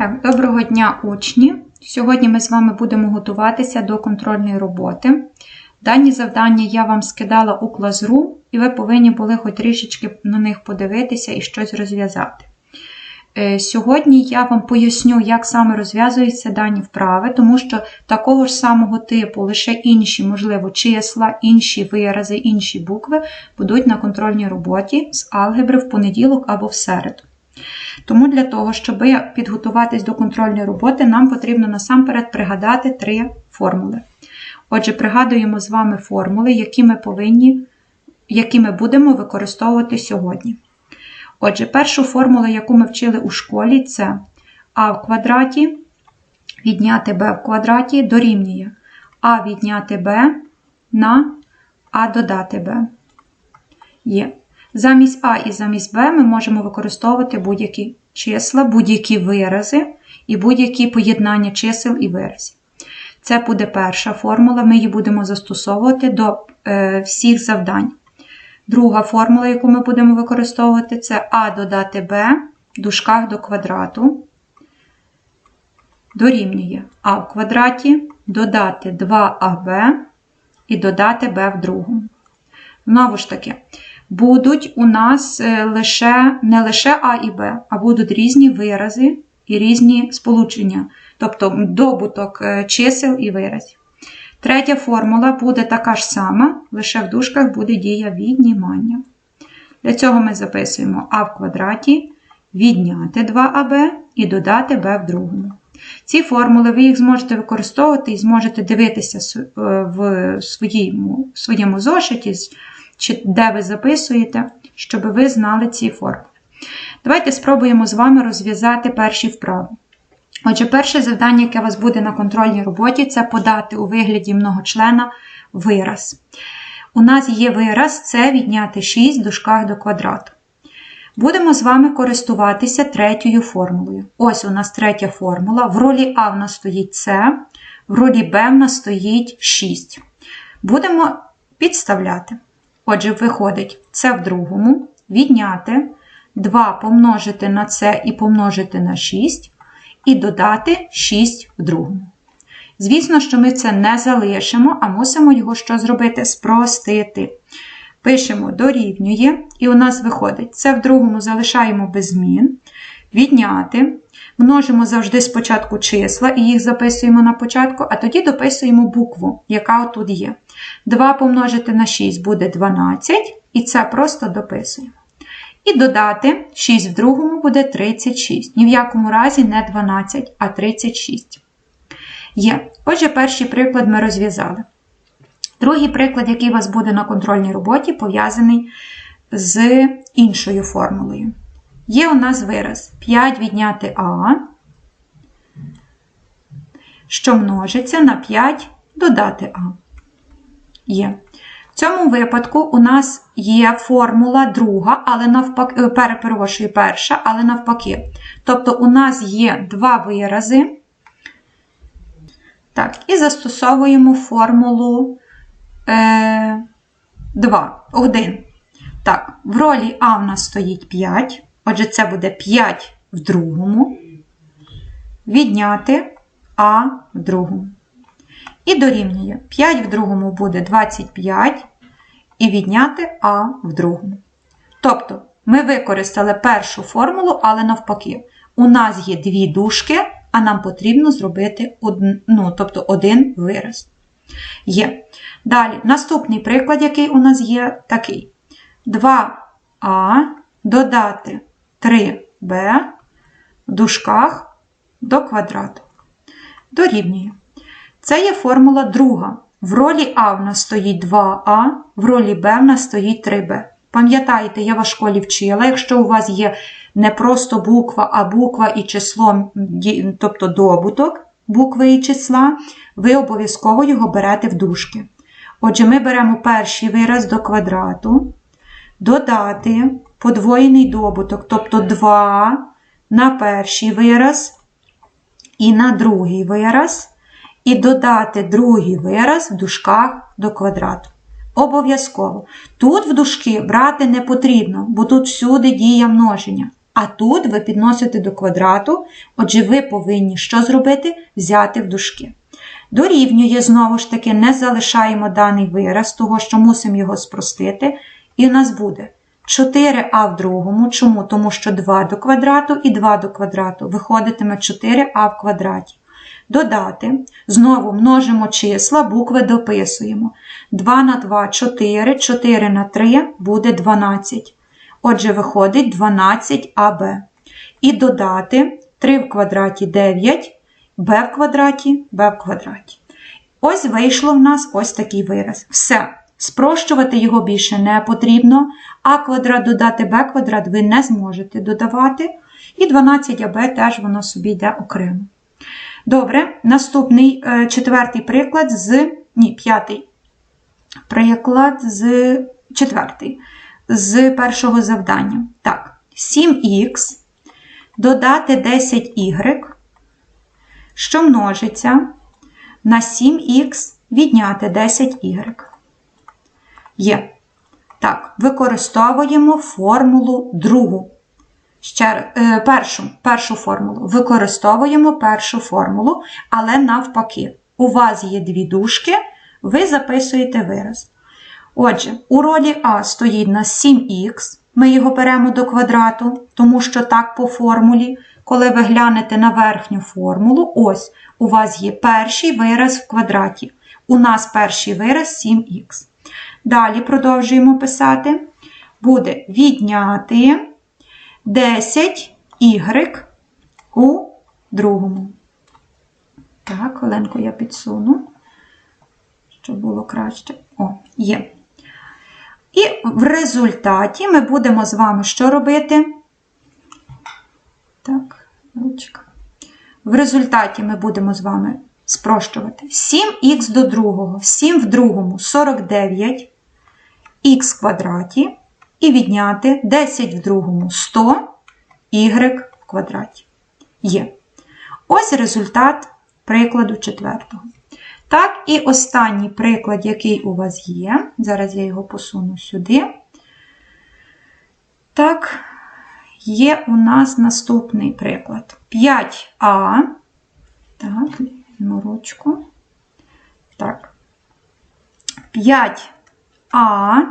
Так, доброго дня, учні! Сьогодні ми з вами будемо готуватися до контрольної роботи. Дані завдання я вам скидала у клазру, і ви повинні були хоч трішечки на них подивитися і щось розв'язати. Е, Сьогодні я вам поясню, як саме розв'язуються дані вправи, тому що такого ж самого типу, лише інші, можливо, числа, інші вирази, інші букви будуть на контрольній роботі з алгебри в понеділок або в середу. Тому для того, щоб підготуватись до контрольної роботи, нам потрібно насамперед пригадати три формули. Отже, пригадуємо з вами формули, які ми повинні, які ми будемо використовувати сьогодні. Отже, першу формулу, яку ми вчили у школі, це а в квадраті відняти b в квадраті дорівнює а відняти b на а додати b. Є. Замість А і замість Б ми можемо використовувати будь-які числа, будь-які вирази і будь-які поєднання чисел і виразів. Це буде перша формула, ми її будемо застосовувати до е, всіх завдань. Друга формула, яку ми будемо використовувати, це А додати Б в дужках до квадрату. Дорівнює А в квадраті, додати 2АБ і додати Б в другому. Знову ж таки, будуть у нас лише, не лише А і Б, а будуть різні вирази і різні сполучення, тобто добуток чисел і виразів. Третя формула буде така ж сама, лише в дужках буде дія віднімання. Для цього ми записуємо А в квадраті, відняти 2АБ і додати Б в другому. Ці формули ви їх зможете використовувати і зможете дивитися в своєму, в своєму зошиті, чи де ви записуєте, щоб ви знали ці формули. Давайте спробуємо з вами розв'язати перші вправи. Отже, перше завдання, яке у вас буде на контрольній роботі, це подати у вигляді многочлена вираз. У нас є вираз це відняти 6 в до квадрату. Будемо з вами користуватися третьою формулою. Ось у нас третя формула. В ролі А в нас стоїть С, в ролі Б в нас стоїть 6. Будемо підставляти. Отже, виходить це в другому, відняти 2 помножити на це і помножити на 6, і додати 6 в другому. Звісно, що ми це не залишимо, а мусимо його що зробити? Спростити. Пишемо дорівнює, і у нас виходить це в другому залишаємо без змін. Відняти. Множимо завжди спочатку числа і їх записуємо на початку, а тоді дописуємо букву, яка тут є. 2 помножити на 6 буде 12, і це просто дописуємо. І додати 6 в другому буде 36. Ні в якому разі не 12, а 36. Є. Отже, перший приклад ми розв'язали. Другий приклад, який у вас буде на контрольній роботі, пов'язаний з іншою формулою. Є у нас вираз 5 відняти А, що множиться на 5 додати А. Є. В цьому випадку у нас є формула друга, але навпаки, перепрошую, перша, але навпаки. Тобто, у нас є два вирази. Так, і застосовуємо формулу е, 2, 1. Так, в ролі А в нас стоїть 5. Отже, це буде 5 в другому. Відняти А в другому. І дорівнює 5 в другому буде 25, і відняти А в другому. Тобто, ми використали першу формулу, але навпаки, у нас є дві дужки, а нам потрібно зробити один, ну, тобто один вираз. Є. Далі, наступний приклад, який у нас є, такий: 2а додати 3b в дужках до квадрату. Дорівнює. Це є формула друга. В ролі А в нас стоїть 2а, в ролі Б в нас стоїть 3b. Пам'ятаєте, я в школі вчила, якщо у вас є не просто буква, а буква і число, тобто добуток букви і числа, ви обов'язково його берете в дужки. Отже, ми беремо перший вираз до квадрату, додати подвоєний добуток, тобто 2 на перший вираз і на другий вираз і додати другий вираз в дужках до квадрату. Обов'язково. Тут в дужки брати не потрібно, бо тут всюди дія множення. А тут ви підносите до квадрату, отже, ви повинні що зробити? Взяти в дужки. Дорівнює, знову ж таки, не залишаємо даний вираз, того, що мусимо його спростити, і у нас буде 4а в другому. Чому? Тому що 2 до квадрату і 2 до квадрату виходитиме 4а в квадраті. Додати, знову множимо числа, букви дописуємо. 2 на 2 4, 4 на 3 буде 12. Отже, виходить 12аб. І додати 3 в квадраті 9, b в квадраті, b в квадраті. Ось вийшло в нас ось такий вираз. Все. Спрощувати його більше не потрібно, а квадрат додати b квадрат ви не зможете додавати. І 12аб теж воно собі йде окремо. Добре, наступний е, четвертий приклад з. Ні, п'ятий приклад з четвертий. З першого завдання. Так, 7х додати 10y, що множиться на 7х відняти 10y. Є. Так, використовуємо формулу другу. Ще е, першу, першу формулу. Використовуємо першу формулу, але навпаки, у вас є дві дужки, ви записуєте вираз. Отже, у ролі А стоїть на 7х, ми його беремо до квадрату, тому що так по формулі, коли ви глянете на верхню формулу, ось у вас є перший вираз в квадраті. У нас перший вираз 7х. Далі продовжуємо писати. Буде відняти 10 y у другому. Так, хвилинку я підсуну, щоб було краще. О, є. І в результаті ми будемо з вами що робити? Так, ручка. В результаті ми будемо з вами спрощувати 7х до другого, 7 в другому 49 х квадраті і відняти 10 в другому 100 y в квадраті. Є. Ось результат прикладу четвертого. Так, і останній приклад, який у вас є. Зараз я його посуну сюди. Так, є у нас наступний приклад. 5а. Так, на ручку. Так. 5а.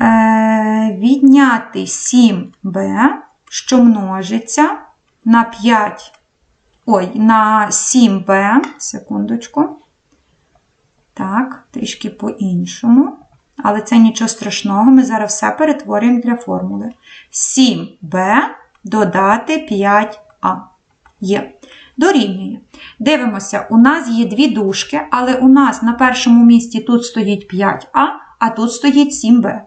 Е, відняти 7b, що множиться на 5 ой, на 7b, секундочку. Так, трішки по-іншому. Але це нічого страшного, ми зараз все перетворюємо для формули. 7b додати 5а. Є. Дорівнює. Дивимося, у нас є дві дужки, але у нас на першому місці тут стоїть 5а, а тут стоїть 7b.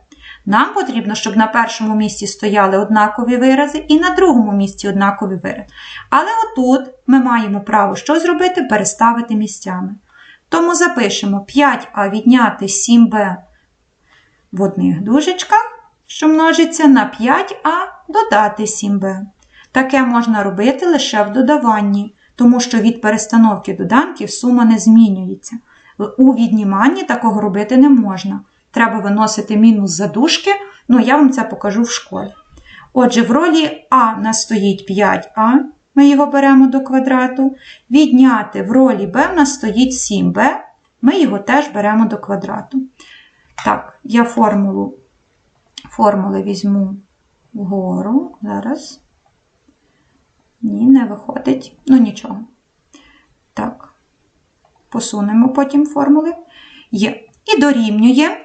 Нам потрібно, щоб на першому місці стояли однакові вирази і на другому місці однакові вирази. Але отут ми маємо право що зробити? Переставити місцями. Тому запишемо 5а відняти 7b в одних дужечках, що множиться на 5а додати 7b. Таке можна робити лише в додаванні, тому що від перестановки доданків сума не змінюється. У відніманні такого робити не можна треба виносити мінус задушки. Ну, я вам це покажу в школі. Отже, в ролі А нас стоїть 5а, ми його беремо до квадрату. Відняти в ролі Б в нас стоїть 7b, ми його теж беремо до квадрату. Так, я формулу, формули візьму вгору. Зараз. Ні, не виходить. Ну, нічого. Так, посунемо потім формули. Є. І дорівнює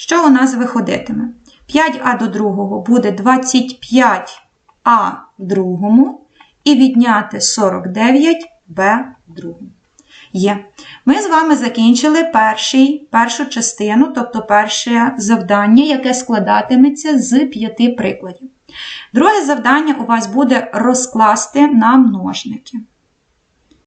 що у нас виходитиме? 5а до другого буде 25а в другому і відняти 49b в другому. Є. Ми з вами закінчили перший, першу частину, тобто перше завдання, яке складатиметься з п'яти прикладів. Друге завдання у вас буде розкласти на множники.